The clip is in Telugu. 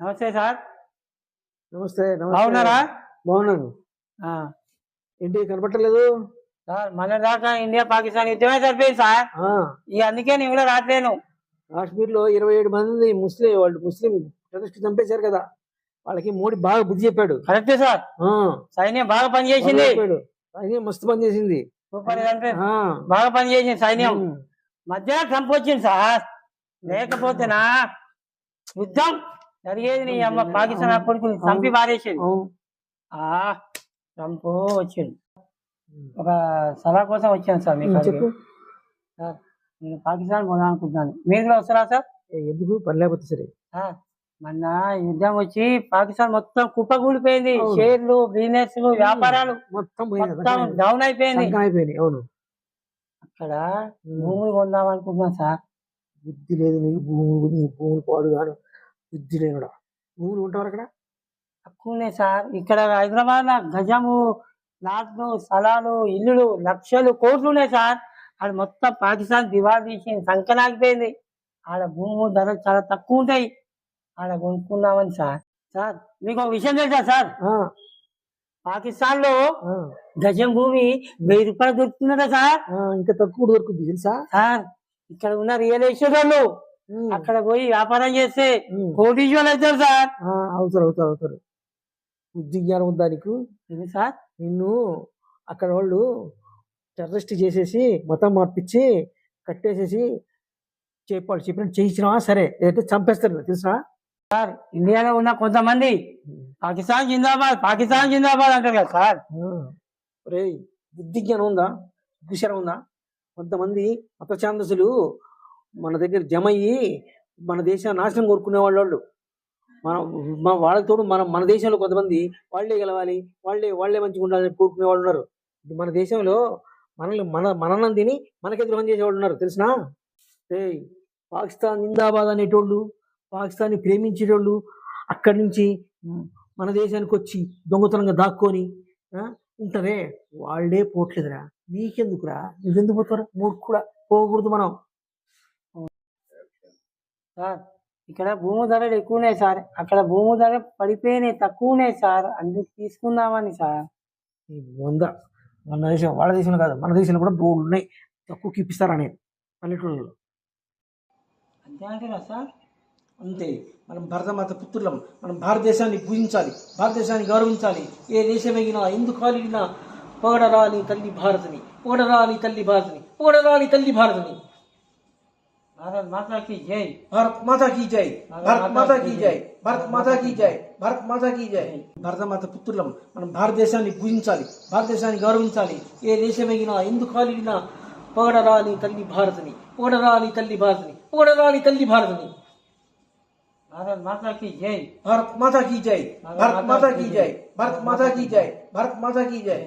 నమస్తే సార్. నమస్తే బాగున్నారా? బాగున్నాను. ఏంటి కనపట్టలేదు సార్ మన దాకా ఇండియా పాకిస్తాన్ యుద్ధమే సరిపోయింది సార్. ఇక అందుకే నేను కూడా రావట్లేను. కాశ్మీర్లో ఇరవై ఏడు మంది ముస్లిం వాళ్ళు ముస్లిం టెరరిస్ట్ చంపేశారు కదా. వాళ్ళకి మోడీ బాగా బుద్ధి చెప్పాడు. Correct sir. సైన్యం బాగా పనిచేసింది. ఆయన మస్తు పని చేసింది సూపర్ అంటే ఆ, బాగా పనిచేసింది సైన్యం. ఉమ్, మధ్య ట్రంప్ వచ్చింది సార్. లేకపోతేనా? యుద్ధం. జరిగేది నీ అమ్మ పాకిస్తాన్ అప్పటికి చంపి పారేసింది. ట్రంప్ వచ్చింది. ఒక సలహా కోసం వచ్చాను సార్ మీకు చెప్పు. సార్ నేను పాకిస్తాన్ పోదాం అనుకుంటున్నాను మీరు కూడా వస్తారా సార్? ఎందుకు? పని లేకపోతే సరే మొన్న యుద్ధం వచ్చి పాకిస్తాన్ మొత్తం కుప్పకూలిపోయింది. అవును. షేర్లు బిజినెస్ వ్యాపారాలు మొత్తం డౌన్ అయిపోయింది. అయిపోయినాయి అవును. అక్కడ భూములు కొందాం అనుకుంటున్నాను సార్. బుద్ధి లేదు నీకు. భూములు నీ భూములు పాడు కాను బుద్ధి లేనుడా? భూములు ఉంటారు అక్కడ? తక్కువనే సార్. ఇక్కడ హైదరాబాద్ గజము ప్లాట్లు స్థలాలు ఇల్లులు లక్షలు కోట్లు ఉన్నాయి సార్. ఆడ మొత్తం పాకిస్తాన్ దివాళ తీసి సంకనాగిపోయింది ఆడ భూములు ధరలు చాలా తక్కువ ఉంటాయి. ఆడ కొనుక్కుందామని సార్. సార్ మీకు ఒక విషయం తెలుసా సార్? పాకిస్తాన్లో గజం భూమి వెయ్యి రూపాయలు దొరుకుతున్నదా సార్. ఇంకా తక్కువ దొరుకుద్ది తెలుసా? సార్ ఇక్కడ ఉన్న రియల్ ఎస్టేట్ వాళ్ళు అక్కడ పోయి వ్యాపారం చేస్తే. కోటీశ్వరులు అవుతారు సార్. అవుతారు అవుతారు అవుతారు. బుద్ధి జ్ఞానం ఉందా నీకు? సార్? నిన్ను అక్కడ వాళ్ళు టెర్రరిస్ట్ చేసేసి మతం మార్పిచ్చి కట్టేసేసి చెప్పాడు చెప్పినట్టు చేయించినా సరే లేదంటే చంపేస్తారు తెలుసా? ఇండియాలో ఉన్న కొంతమంది పాకిస్తాన్ జిందాబాద్ పాకిస్తాన్ జిందాబాద్ అంటారు కదా సార్. రే బుద్ధి జ్ఞానం ఉందా? బుద్ధిశరం ఉందా? కొంతమంది మత ఛాందసులు మన దగ్గర జమ అయ్యి మన దేశాన్ని నాశనం కోరుకునే వాళ్ళు వాళ్ళు మన మన వాళ్ళతో మన మన దేశంలో కొంతమంది వాళ్ళే గెలవాలి వాళ్ళే వాళ్ళే మంచిగా ఉండాలని కోరుకునే వాళ్ళు ఉన్నారు. మన దేశంలో మనల్ని మన మననం తిని మనకే ద్రోహం చేసేవాళ్ళు ఉన్నారు. తెలిసినా? ఏ పాకిస్తాన్ జిందాబాద్ అనేటోళ్ళు పాకిస్తాన్ని ప్రేమించేటోళ్ళు అక్కడి నుంచి మన దేశానికి వచ్చి దొంగతనంగా దాక్కొని ఉంటారే వాళ్ళే పోట్లేదురా. నీకెందుకురా? నువ్వెందుకు పోతారా మూడు కూడా పోకూడదు మనం. సార్ ఇక్కడ భూమి ధరలు ఎక్కువ ఉన్నాయి సార్. అక్కడ భూమి ధర పడిపోయినాయి తక్కువ ఉన్నాయి సార్. అందుకు తీసుకుందామని సార్. ఈ వంద మన దేశం వాళ్ళ దేశంలో కాదు మన దేశంలో కూడా బోర్డు ఉన్నాయి. తక్కువకి ఇప్పిస్తారని పల్లెటూళ్ళలో అంతే అంటారా సార్? అంతే. మనం భరతమాత పుత్రులం. మనం భారతదేశాన్ని పూజించాలి భారతదేశాన్ని గౌరవించాలి. ఏ దేశమైనా ఎందుకు కాలినా పొగడరాని తల్లి భారతిని పొగడరాని తల్లి భారతిని పొగడరాని తల్లి భారతిని. భారత్ మాతాకి జై భారత్ మాతా కీ జై భారత్ మాతా కీ జై భారత్ మాతా కీ జై భారత్ మాతా కీ జై భారతమాత పుత్రులం మనం భారతదేశాన్ని పూజించాలి భారతదేశాన్ని గౌరవించాలి ఏ దేశమైనా ఎందుకు కాలినా పొగడరాని తల్లి భారతిని పొగడరాని తల్లి భారతిని పొగడరాని తల్లి భారతిని భారత్ మాతాకి జై భారత్ మాతా కీ జై భారత్ మాతా కీ జై భారత్ మాతా కీ జై భారత్ మాతా కీ జై